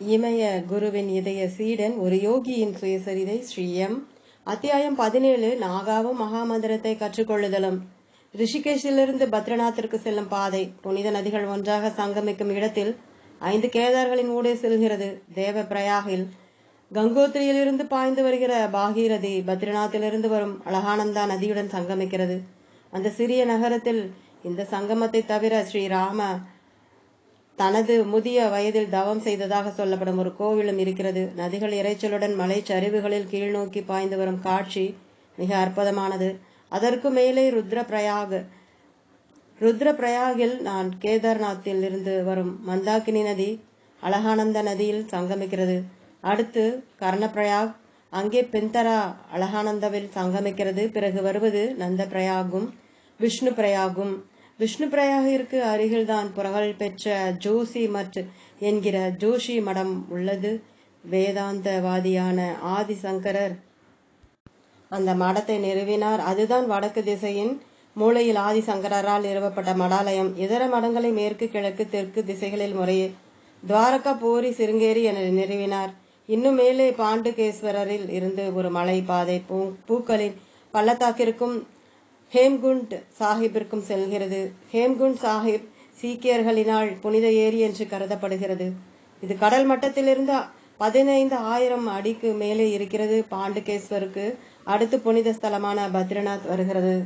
இமய குருவின் இதய சீடன் ஒரு யோகியின் சுயசரிதை ஸ்ரீயம். அத்தியாயம் பதினேழு நாகாவும் மகாமந்திரத்தை கற்றுக்கொள்ளுதலும். ரிஷிகேஷிலிருந்து பத்ரிநாத்திற்கு செல்லும் பாதை. புனித நதிகள் ஒன்றாக சங்கமிக்கும் இடத்தில் ஐந்து கேதார்களின் ஊடே செல்கிறது. தேவ பிரயாகில் கங்கோத்திரியிலிருந்து பாய்ந்து வருகிற பாகீரதி பத்ரிநாத்திலிருந்து வரும் அழகானந்தா நதியுடன் சங்கமிக்கிறது. அந்த சிறிய நகரத்தில் இந்த சங்கமத்தை தவிர ஸ்ரீராம தனது முதிய வயதில் தவம் செய்ததாக சொல்லப்படும் ஒரு கோவிலும் இருக்கிறது. நதிகள் இறைச்சலுடன் மலை சரிவுகளில் கீழ்நோக்கி பாய்ந்து வரும் காட்சி மிக அற்புதமானது. அதற்கு மேலே ருத்ர ருத்ரபிரயாகில் ருத்ர பிரயாகில் நான் கேதார்நாத்தில் இருந்து வரும் மந்தாக்கினி நதி அழகானந்த நதியில் சங்கமிக்கிறது. அடுத்து கர்ணப்பிரயாக் அங்கே பிந்தரா அழகானந்தவில் சங்கமிக்கிறது. பிறகு வருவது நந்த பிரயாகும் விஷ்ணு பிரயாகும் விஷ்ணு பிரயாகிற்கு அருகில்தான் புகழ் பெற்ற ஜோசி மட் என்கிற ஜோஷி மடம் உள்ளது. வேதாந்தவாதியான ஆதிசங்கரர் அந்த மடத்தை நிறுவினார். அதுதான் வடக்கு திசையின் மூலையில் ஆதிசங்கரால் நிறுவப்பட்ட மடாலயம். இதர மடங்களை மேற்கு கிழக்கு தெற்கு திசைகளில் முறையே துவாரகா போரி சிருங்கேரி என நிறுவினார். இன்னும் மேலே பாண்டுகேஸ்வரரில் இருந்து ஒரு மலை பாதை பூ பூக்களின் பள்ளத்தாக்கிற்கும் ஹேம்குண்ட் சாஹிப்பிற்கும் செல்கிறது. ஹேம்குண்ட் சாஹிப் சீக்கியர்களினால் புனித ஏரி என்று கருதப்படுகிறது. இது கடல் மட்டத்திலிருந்து பதினைந்து ஆயிரம் அடிக்கு மேலே இருக்கிறது பாண்டுகேஸ்வருக்கு. அடுத்து புனித ஸ்தலமான பத்ரிநாத் வருகிறது.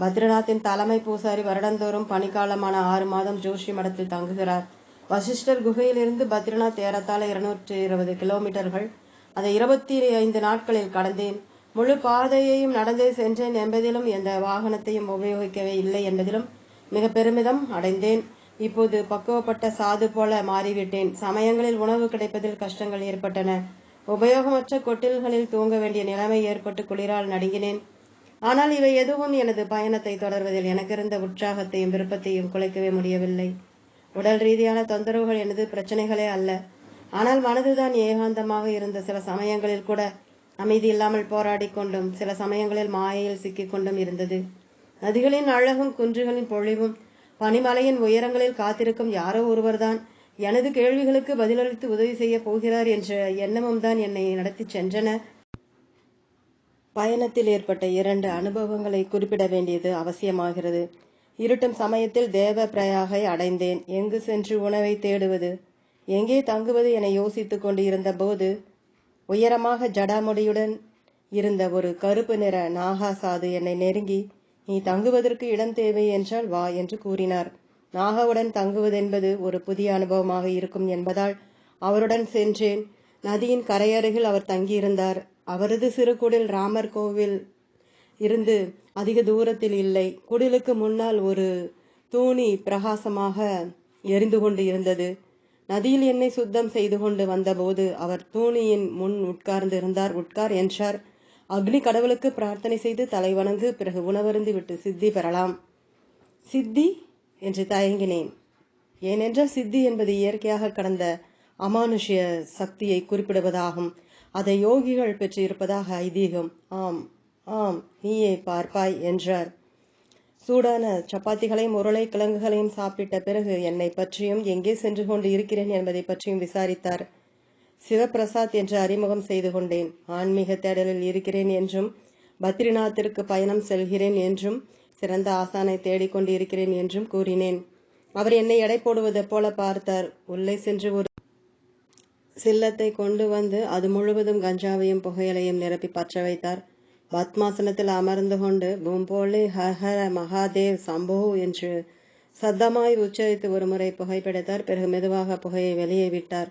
பத்ரிநாத்தின் தலைமை பூசாரி வருடந்தோறும் பனிக்காலமான ஆறு மாதம் ஜோஷி மடத்தில் தங்குகிறார். வசிஷ்டர் குகையிலிருந்து பத்ரிநாத் ஏறத்தாழ இருநூற்றி இருபது கிலோமீட்டர்கள். அதை இருபத்தி ஐந்து நாட்களில் கடந்தேன். முழு பாதையையும் நடந்தே சென்றேன் என்பதிலும் எந்த வாகனத்தையும் உபயோகிக்கவே இல்லை என்பதிலும் மிக பெருமிதம் அடைந்தேன். இப்போது பக்குவப்பட்ட சாது போல மாறிவிட்டேன். சமயங்களில் உணவு கிடைப்பதில் கஷ்டங்கள் ஏற்பட்டன. உபயோகமற்ற கொட்டில்களில் தூங்க வேண்டிய நிலைமை ஏற்பட்டு குளிரால் நடுங்கினேன். ஆனால் இவை எதுவும் எனது பயணத்தை தொடர்வதில் எனக்கிருந்த உற்சாகத்தையும் விருப்பத்தையும் குலைக்கவே முடியவில்லை. உடல் ரீதியான தொந்தரவுகள் எனது பிரச்சனைகளே அல்ல. ஆனால் மனதுதான் ஏகாந்தமாக இருந்த சில சமயங்களில் கூட அமைதி இல்லாமல் போராடி கொண்டும் சில சமயங்களில் மாயையில் சிக்கிக் கொண்டும் இருந்தது. நதிகளின் அழகும் குன்றுகளின் பொழிவும் பனிமலையின் உயரங்களில் காத்திருக்கும் யாரோ ஒருவர்தான் எனது கேள்விகளுக்கு பதிலளித்து உதவி செய்ய போகிறார் என்ற எண்ணமும் தான் என்னை நடத்தி சென்றன. பயணத்தில் ஏற்பட்ட இரண்டு அனுபவங்களை குறிப்பிட வேண்டியது அவசியமாகிறது. இருட்டும் சமயத்தில் தேவ பிரயாகை அடைந்தேன். எங்கு சென்று உணவை தேடுவது எங்கே தங்குவது என யோசித்துக் கொண்டு இருந்தபோது உயரமாக ஜடாமுடியுடன் இருந்த ஒரு கருப்பு நிற நாகா சாது என்னை நெருங்கி நீ தங்குவதற்கு இடம் தேவை என்றால் வா என்று கூறினார். நாகாவுடன் தங்குவதென்பது ஒரு புதிய அனுபவமாக இருக்கும் என்பதால் அவருடன் சென்றேன். நதியின் கரையருகில் அவர் தங்கியிருந்தார். அவரது சிறு குடில் ராமர் கோவில் இருந்து அதிக தூரத்தில் இல்லை. குடிலுக்கு முன்னால் ஒரு தூணி பிரகாசமாக எரிந்து கொண்டு இருந்தது. நதியில் என்னை சுத்தம் செய்து கொண்டு வந்தபோது அவர் தூணியின் முன் உட்கார்ந்து இருந்தார் உட்கார் என்றார். அக்னி கடவுளுக்கு பிரார்த்தனை செய்து தலைவணங்கு பிறகு உணவருந்து விட்டு சித்தி பெறலாம். சித்தி என்று தயங்கினேன். ஏனென்றால் சித்தி என்பது இயற்கையாக கடந்த அமானுஷ்ய சக்தியை குறிப்பிடுவதாகும். அதை யோகிகள் பெற்று இருப்பதாக ஐதீகம். ஆம் ஆம் நீயே பார்ப்பாய் என்றார். சூடான சப்பாத்திகளையும் உருளை கிழங்குகளையும் சாப்பிட்ட பிறகு என்னை பற்றியும் எங்கே சென்று கொண்டு இருக்கிறேன் என்பதை பற்றியும் விசாரித்தார். சிவபிரசாத் என்று அறிமுகம் செய்து கொண்டேன். ஆன்மீக தேடலில் இருக்கிறேன் என்றும் பத்ரிநாத்திற்கு பயணம் செல்கிறேன் என்றும் சிறந்த ஆசானை தேடிக்கொண்டு இருக்கிறேன் என்றும் கூறினேன். அவர் என்னை எடை போடுவது போல பார்த்தார். உள்ளே சென்று ஒரு சில்லத்தை கொண்டு வந்து அது முழுவதும் கஞ்சாவையும் புகையலையும் நிரப்பி பற்ற வைத்தார். பத்மாசனத்தில் அமர்ந்து கொண்டு பூம்போலி ஹஹர மகாதேவ் சம்போ என்று சத்தமாய் உச்சரித்து ஒரு முறை புகைப்பிடித்தார். பிறகு மெதுவாக புகையை வெளியே விட்டார்.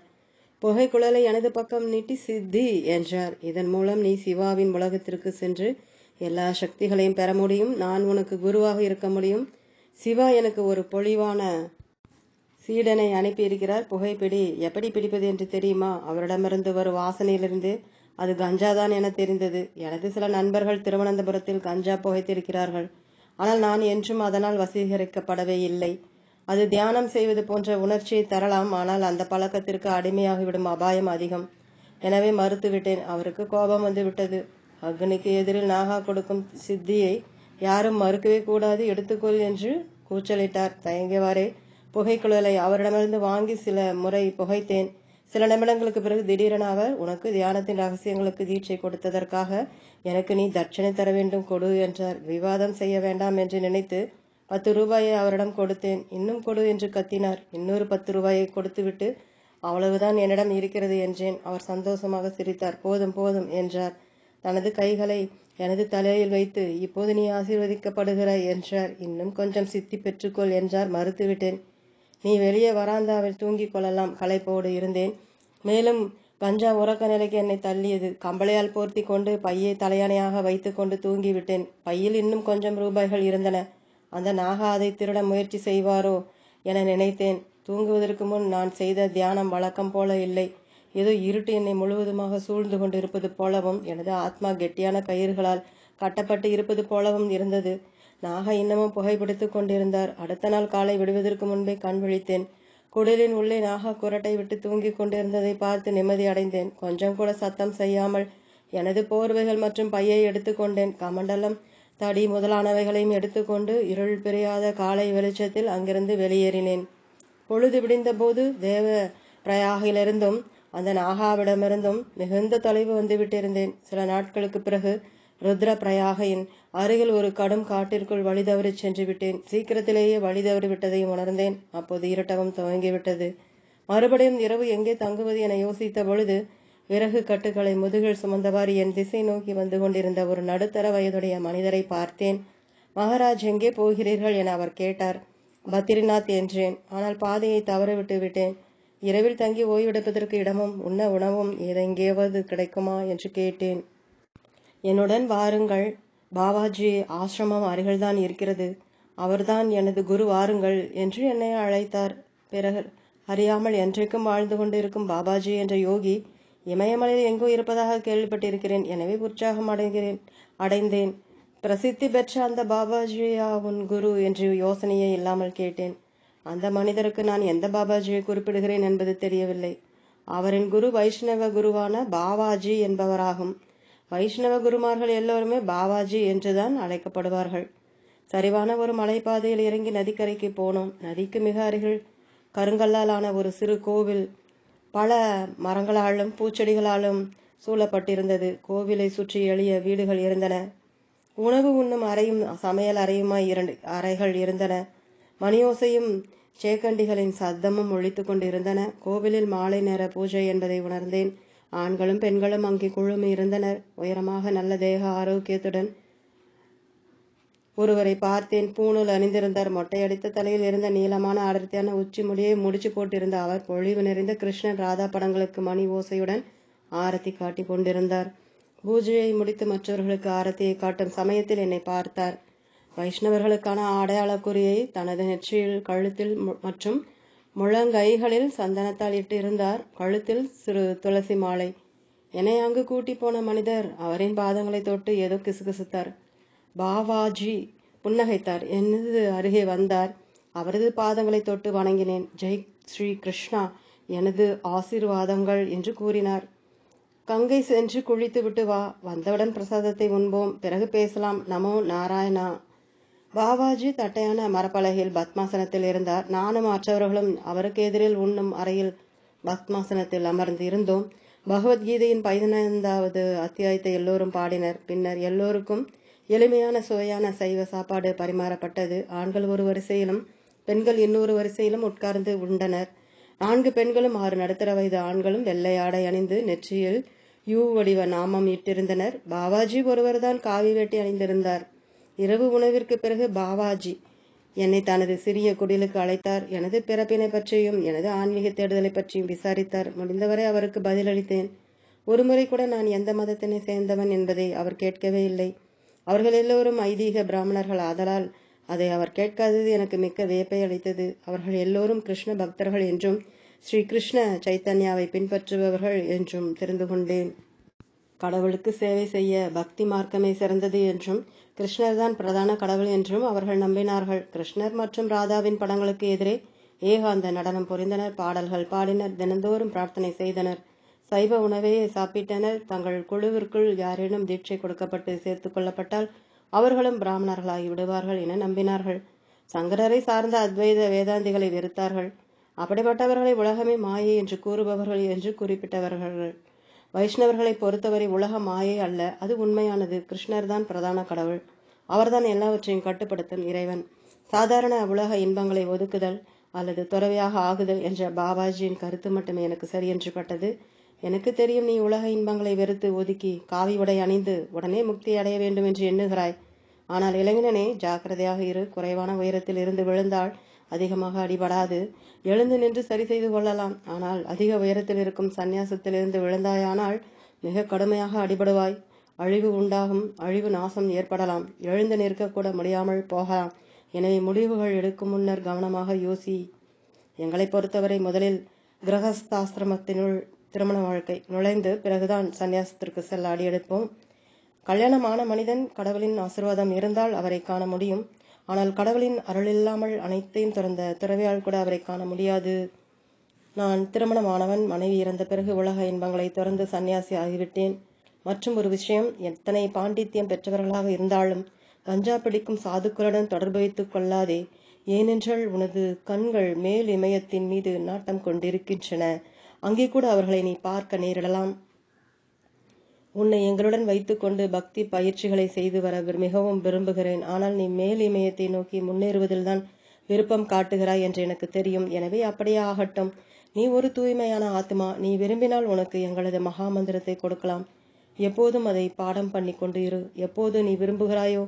புகை குழலை எனது பக்கம் நீட்டி சித்தி என்றார். இதன் மூலம் நீ சிவாவின் உலகத்திற்கு சென்று எல்லா சக்திகளையும் பெற முடியும். நான் உனக்கு குருவாக இருக்க முடியும். சிவா எனக்கு ஒரு பொழிவான சீடனை அனுப்பியிருக்கிறார். புகைப்பிடி எப்படி பிடிப்பது என்று தெரியுமா? அவரிடமிருந்து வரும் வாசனையிலிருந்து அது கஞ்சாதான் என தெரிந்தது. எனது சில நண்பர்கள் திருவனந்தபுரத்தில் கஞ்சா புகைத்திருக்கிறார்கள். ஆனால் நான் என்றும் அதனால் வசீகரிக்கப்படவே இல்லை. அது தியானம் செய்வது போன்ற உணர்ச்சியை தரலாம். ஆனால் அந்த பழக்கத்திற்கு அடிமையாகிவிடும் அபாயம் அதிகம். எனவே மறுத்துவிட்டேன். அவருக்கு கோபம் வந்து விட்டது. அக்னிக்கு எதிரில் நாகா கொடுக்கும் சித்தியை யாரும் மறுக்கவே கூடாது. எடுத்துக்கொள் என்று கூச்சலிட்டார். தயங்கியவாறே புகைக்குழலை அவரிடமிருந்து வாங்கி சில முறை புகைத்தேன். சில நிமிடங்களுக்கு பிறகு திடீரென அவர் உனக்கு தியானத்தின் ரகசியங்களுக்கு தீட்சை கொடுத்ததற்காக எனக்கு நீ தட்சணை தர வேண்டும் கொடு என்றார். விவாதம் செய்ய வேண்டாம் என்று நினைத்து பத்து ரூபாயை அவரிடம் கொடுத்தேன். இன்னும் கொடு என்று கத்தினார். இன்னொரு பத்து ரூபாயை கொடுத்துவிட்டு அவ்வளவுதான் என்னிடம் இருக்கிறது என்றேன். அவர் சந்தோஷமாக சிரித்தார். போதும் போதும் என்றார். தனது கைகளை எனது தலையில் வைத்து இப்போது நீ ஆசீர்வதிக்கப்படுகிறாய் என்றார். இன்னும் கொஞ்சம் சித்தி பெற்றுக்கொள் என்றார். மறுத்துவிட்டேன். நீ வெளியே வராந்தாவில் தூங்கிக் கொள்ளலாம் களைப்போடு இருந்தேன். மேலும் கஞ்சா உறக்க நிலைக்கு என்னை தள்ளியது. கம்பளையால் போர்த்தி கொண்டு பையை தலையணையாக வைத்து கொண்டு தூங்கிவிட்டேன். பையில் இன்னும் கொஞ்சம் ரூபாய்கள் இருந்தன. அந்த நாகா அதை திருட முயற்சி செய்வாரோ என நினைத்தேன். தூங்குவதற்கு முன் நான் செய்த தியானம் வழக்கம் போல இல்லை. ஏதோ இருட்டு என்னை முழுவதுமாக சூழ்ந்து கொண்டிருப்பது போலவும் எனது ஆத்மா கெட்டியான கயிறுகளால் கட்டப்பட்டு இருப்பது போலவும் இருந்தது. நாக இன்னமும் புகைப்பிடித்துக் கொண்டிருந்தார். அடுத்த நாள் காலை விடுவதற்கு முன்பே கண் விழித்தேன். குடலின் உள்ளே நாகா குரட்டை விட்டு தூங்கிக் கொண்டிருந்ததை பார்த்து நிம்மதி அடைந்தேன். கொஞ்சம் கூட சத்தம் செய்யாமல் எனது போர்வைகள் மற்றும் பையை எடுத்துக்கொண்டேன் கமண்டலம் தடி முதலானவைகளையும் எடுத்துக்கொண்டு இருள் பிரியாத காலை வெளிச்சத்தில் அங்கிருந்து வெளியேறினேன். பொழுது விடிந்தபோது தேவ பிரயாகிலிருந்தும் அந்த நாகாவிடமிருந்தும் மிகுந்த தொலைவு வந்துவிட்டிருந்தேன். சில நாட்களுக்கு பிறகு ருத்ர பிரயாகையின் அருகில் ஒரு கடும் காட்டிற்குள் வழி சென்று விட்டேன் சீக்கிரத்திலேயே வழி தவறி விட்டதையும் உணர்ந்தேன். அப்போது இரட்டவும் துவங்கிவிட்டது. மறுபடியும் இரவு எங்கே தங்குவது என யோசித்த பொழுது விறகு கட்டுகளை முதுகில் சுமந்தவாறு என் திசை நோக்கி வந்து கொண்டிருந்த ஒரு நடுத்தர வயதுடைய மனிதரை பார்த்தேன். மகாராஜ் எங்கே போகிறீர்கள்? என அவர் கேட்டார். பத்ரிநாத் என்றேன். ஆனால் பாதையை தவறவிட்டு விட்டேன். இரவில் தங்கி ஓய்வெடுப்பதற்கு இடமும் உண்ண உணவும் ஏதெங்கேயாவது கிடைக்குமா? என்று கேட்டேன். என்னுடன் வாருங்கள். பாபாஜி ஆசிரமம் அருகில்தான் இருக்கிறது. அவர்தான் எனது குரு வாருங்கள் என்று என்னை அழைத்தார். பிறகு அறியாமல் என்றைக்கும் வாழ்ந்து கொண்டிருக்கும் பாபாஜி என்ற யோகி இமயமலையில் எங்கோ இருப்பதாக கேள்விப்பட்டிருக்கிறேன். எனவே உற்சாகம் அடைகிறேன் அடைந்தேன். பிரசித்தி பெற்ற அந்த பாபாஜியா உன் குரு என்று யோசனையே இல்லாமல் கேட்டேன். அந்த மனிதருக்கு நான் எந்த பாபாஜியை குறிப்பிடுகிறேன் என்பது தெரியவில்லை. அவரின் குரு வைஷ்ணவ குருவான பாபாஜி என்பவராகும். வைஷ்ணவ குருமார்கள் எல்லோருமே பாபாஜி என்றுதான் அழைக்கப்படுவார்கள். சரிவான ஒரு மலைப்பாதையில் இறங்கி நதிக்கரைக்கு போனோம். நதிக்கு மிக அருகில் கருங்கல்லாலான ஒரு சிறு கோவில். பல மரங்களாலும் பூச்செடிகளாலும் சூழப்பட்டிருந்தது. கோவிலை சுற்றி எளிய வீடுகள் இருந்தன. உணவு உண்ணும் அறையும் சமையல் அறையுமாய் இரண்டு அறைகள் இருந்தன. மணியோசையும் சேக்கண்டிகளின் சத்தமும் ஒழித்து கொண்டிருந்தன. கோவிலில் மாலை நேர பூஜை என்பதை உணர்ந்தேன். ஆண்களும் பெண்களும் அங்கே குழுமி இருந்தனர். உயரமாக நல்ல தேக ஆரோக்கியத்துடன் ஒருவரை பார்த்தேன். பூணூல் அணிந்திருந்தார். மொட்டையடித்த தலையில் இருந்த நீளமான அடர்த்தியான உச்சி முடியை முடிச்சு போட்டிருந்த அவர் பொழிவு நிறைந்த கிருஷ்ணன் ராதா படங்களுக்கு மணி ஓசையுடன் ஆரத்தி காட்டி கொண்டிருந்தார். பூஜையை முடித்து மற்றவர்களுக்கு ஆரத்தியை காட்டும் சமயத்தில் என்னை பார்த்தார். வைஷ்ணவர்களுக்கான அடையாள குறியை தனது நெற்றியில் கழுத்தில் மற்றும் முழங்கைகளில் சந்தனத்தால் இட்டிருந்தார் கழுத்தில் சிறு துளசி மாலை. என்னை அங்கு கூட்டி போன மனிதர் அவரின் பாதங்களை தொட்டு ஏதோ கிசுகிசுத்தார். பாவாஜி புன்னகைத்தார். எனது அருகே வந்தார்? அவரது பாதங்களை தொட்டு வணங்கினேன். ஜெய் ஸ்ரீ கிருஷ்ணா எனது ஆசீர்வாதங்கள் என்று கூறினார். கங்கை சென்று குழித்து விட்டு வா. வந்தவுடன் பிரசாதத்தை உண்போம். பிறகு பேசலாம். நமோ நாராயணா. பாபாஜி தட்டையான மரப்பலகையில் பத்மாசனத்தில் இருந்தார். நானும் மற்றவர்களும் அவருக்கு எதிரில் உண்ணும் அறையில் பத்மாசனத்தில் அமர்ந்து இருந்தோம் பகவத்கீதையின் பதினைந்தாவது அத்தியாயத்தை எல்லோரும் பாடினர். பின்னர் எல்லோருக்கும் எளிமையான சுவையான சைவ சாப்பாடு பரிமாறப்பட்டது. ஆண்கள் ஒரு வரிசையிலும் பெண்கள் இன்னொரு வரிசையிலும் உட்கார்ந்து உண்டனர். நான்கு பெண்களும் ஆறு நடுத்தர வயது ஆண்களும் வெள்ளை ஆடை அணிந்து நெற்றியில் யூ வடிவ நாமம் இட்டிருந்தனர். பாபாஜி ஒருவர்தான் காவி வேட்டி அணிந்திருந்தார். இரவு உணவிற்கு பிறகு பாவாஜி என்னை தனது சிறிய குடிலுக்கு அழைத்தார். எனது பிறப்பினை பற்றியும் எனது ஆன்மீக தேடுதலை பற்றியும் விசாரித்தார். முடிந்தவரை அவருக்கு பதிலளித்தேன். ஒருமுறை கூட நான் எந்த மதத்தினை சேர்ந்தவன் என்பதை அவர் கேட்கவே இல்லை. அவர்கள் எல்லோரும் ஐதீக பிராமணர்கள் ஆதலால் அதை அவர் கேட்காதது எனக்கு மிக்க வியப்பை அளித்தது. அவர்கள் எல்லோரும் கிருஷ்ண பக்தர்கள் என்றும் ஸ்ரீ கிருஷ்ண சைத்தன்யாவை பின்பற்றுபவர்கள் என்றும் தெரிந்து கொண்டேன். கடவுளுக்கு சேவை செய்ய பக்தி மார்க்கமே சிறந்தது என்றும் கிருஷ்ணர் தான் பிரதான கடவுள் என்றும் அவர்கள் நம்பினார்கள். கிருஷ்ணர் மற்றும் ராதாவின் படங்களுக்கு எதிரே ஏகாந்த நடனம் புரிந்தனர். பாடல்கள் பாடினர். தினந்தோறும் பிரார்த்தனை செய்தனர். சைவ உணவையே சாப்பிட்டனர். தங்கள் குழுவிற்குள் யாரேனும் தீட்சை கொடுக்கப்பட்டு சேர்த்து கொள்ளப்பட்டால் அவர்களும் பிராமணர்களாகி விடுவார்கள் என நம்பினார்கள். சங்கரரை சார்ந்த அத்வைத வேதாந்திகளை வெறுத்தார்கள். அப்படிப்பட்டவர்களை உலகமே மாயை என்று கூறுபவர்கள் என்று குறிப்பிட்டவர்கள். வைஷ்ணவர்களை பொறுத்தவரை உலக மாயை அல்ல அது உண்மையானது. கிருஷ்ணர் தான் பிரதான கடவுள். அவர்தான் எல்லாவற்றையும் கட்டுப்படுத்தும் இறைவன். சாதாரண உலக இன்பங்களை ஒதுக்குதல் அல்லது துறவியாக ஆகுதல் என்ற பாபாஜியின் கருத்து மட்டுமே எனக்கு சரியென்று பட்டது. எனக்கு தெரியும் நீ உலக இன்பங்களை வெறுத்து ஒதுக்கி காவி உடை அணிந்து உடனே முக்தி அடைய வேண்டும் என்று எண்ணுகிறாய். ஆனால் இளைஞனே ஜாக்கிரதையாக இரு. குறைவான உயரத்தில் இருந்து விழுந்தாள் அதிகமாக அடிபடாது. எழுந்து நின்று சரி செய்து கொள்ளலாம். ஆனால் அதிக உயரத்தில் இருக்கும் சந்நியாசத்திலிருந்து விழுந்தாயானால் மிக கடுமையாக அடிபடுவாய். அழிவு உண்டாகும். அழிவு நாசம் ஏற்படலாம். எழுந்து நிற்கக்கூட முடியாமல் போகலாம். எனவே முடிவுகள் எடுக்கும் முன்னர் கவனமாக யோசி. எங்களை பொறுத்தவரை முதலில் கிரகஸ்தாசிரமத்தினுள் திருமண வாழ்க்கை. நுழைந்து பிறகுதான் சந்நியாசத்திற்கு செல்ல அடியெடுப்போம் கல்யாணமான மனிதன் கடவுளின் ஆசிர்வாதம் இருந்தால் அவரை காண முடியும். ஆனால் கடவுளின் அருளில்லாமல் அனைத்தையும் திறந்த துறவியால் கூட அவரை காண முடியாது. நான் திருமணமானவன் மனைவி இறந்த பிறகு உலக இன்பங்களை துறந்து சன்னியாசி ஆகிவிட்டேன். மற்றும் ஒரு விஷயம் எத்தனை பாண்டித்யம் பெற்றவர்களாக இருந்தாலும் கஞ்சா பிடிக்கும் சாதுக்களுடன் தொடர்பு வைத்துக் கொள்ளாதே. ஏனென்றால் உனது கண்கள் மேல் இமயத்தின் மீது நாட்டம் கொண்டிருக்கின்றன. அங்கே கூட அவர்களை நீ பார்க்க நேரிடலாம். உன்னை எங்களுடன் வைத்துக்கொண்டு பக்தி பயிற்சிகளை செய்து வர மிகவும் விரும்புகிறேன். ஆனால் நீ மேல் இமயத்தை நோக்கி முன்னேறுவதில்தான் விருப்பம் காட்டுகிறாய் என்று எனக்கு தெரியும். எனவே அப்படியே ஆகட்டும். நீ ஒரு தூய்மையான ஆத்மா. நீ விரும்பினால் உனக்கு எங்களது மகா மந்திரத்தை கொடுக்கலாம். எப்போதும் அதை பாடம் பண்ணி கொண்டு இரு. எப்போது நீ விரும்புகிறாயோ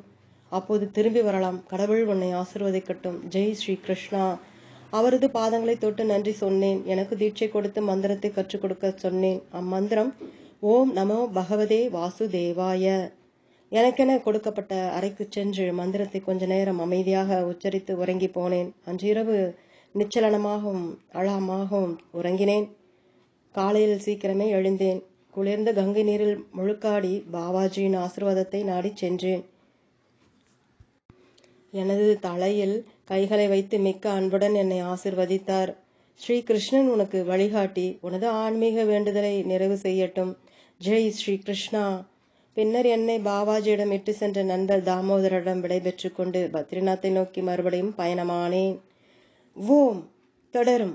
அப்போது திரும்பி வரலாம். கடவுள் உன்னை ஆசிர்வதிக்கட்டும். ஜெய் ஸ்ரீ கிருஷ்ணா. அவரது பாதங்களை தொட்டு நன்றி சொன்னேன். எனக்கு தீட்சை கொடுத்து மந்திரத்தை கற்றுக் கொடுக்க சொன்னேன். அம்மந்திரம் ஓம் நமோ பகவதே வாசுதேவாய. எனக்கென கொடுக்கப்பட்ட அறைக்கு சென்று மந்திரத்தை கொஞ்ச நேரம் அமைதியாக உச்சரித்து உறங்கி போனேன். அன்றிரவு நிச்சலனமாகவும் அழாமாகவும் உறங்கினேன். காலையில் சீக்கிரமே எழுந்தேன். குளிர்ந்த கங்கை நீரில் முழுக்காடி பாபாஜியின் ஆசிர்வாதத்தை நாடிச் சென்றேன். எனது தலையில் கைகளை வைத்து மிக்க அன்புடன் என்னை ஆசிர்வதித்தார். ஸ்ரீ கிருஷ்ணன் உனக்கு வழிகாட்டி உனது ஆன்மீக வேண்டுதலை நிறைவு செய்யட்டும். ஜெய் ஸ்ரீ கிருஷ்ணா பின்னர் என்னை பாபாஜியிடம் இட்டு சென்ற நண்பர் தாமோதரிடம் விடைபெற்று கொண்டு பத்ரிநாத்தை நோக்கி மறுபடியும் பயணமானேன். ஓம் தொடரும்.